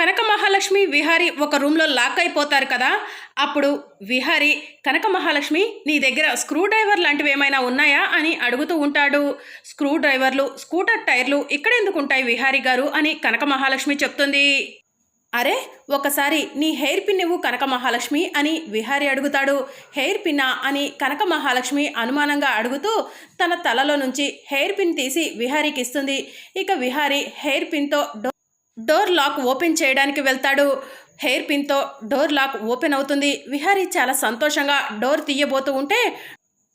కనక మహాలక్ష్మి విహారి ఒక రూమ్లో లాక్ అయిపోతారు కదా అప్పుడు విహారి కనక మహాలక్ష్మి నీ దగ్గర స్క్రూ డ్రైవర్ లాంటివి ఏమైనా ఉన్నాయా అని అడుగుతూ ఉంటాడు. స్క్రూ డ్రైవర్లు స్కూటర్ టైర్లు ఇక్కడ ఎందుకు ఉంటాయి విహారి గారు అని కనక మహాలక్ష్మి చెప్తుంది. అరే ఒకసారి నీ హెయిర్ పిన్ ఇవ్వు కనక మహాలక్ష్మి అని విహారి అడుగుతాడు. హెయిర్ పిన్నా అని కనక మహాలక్ష్మి అనుమానంగా అడుగుతూ తన తలలో నుంచి హెయిర్ పిన్ తీసి విహారీకి ఇస్తుంది. ఇక విహారీ హెయిర్ పిన్తో డో డోర్ లాక్ ఓపెన్ చేయడానికి వెళ్తాడు. హెయిర్ పిన్తో డోర్ లాక్ ఓపెన్ అవుతుంది. విహారీ చాలా సంతోషంగా డోర్ తీయబోతూ ఉంటే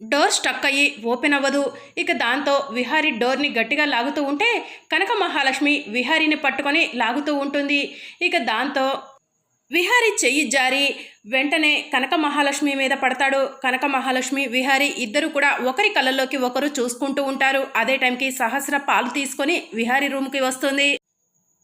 డోర్ స్టక్ అయ్యి ఓపెన్ అవ్వదు. ఇక దాంతో విహారీ డోర్ని గట్టిగా లాగుతూ ఉంటే కనక మహాలక్ష్మి విహారీని పట్టుకొని లాగుతూ ఉంటుంది. ఇక దాంతో విహారీ చెయ్యి జారి వెంటనే కనక మహాలక్ష్మి మీద పడతాడు. కనక మహాలక్ష్మి విహారీ ఇద్దరు కూడా ఒకరి కళ్ళల్లోకి ఒకరు చూసుకుంటూ ఉంటారు. అదే టైంకి సహస్ర పాలు తీసుకొని విహారీ రూమ్కి వస్తుంది.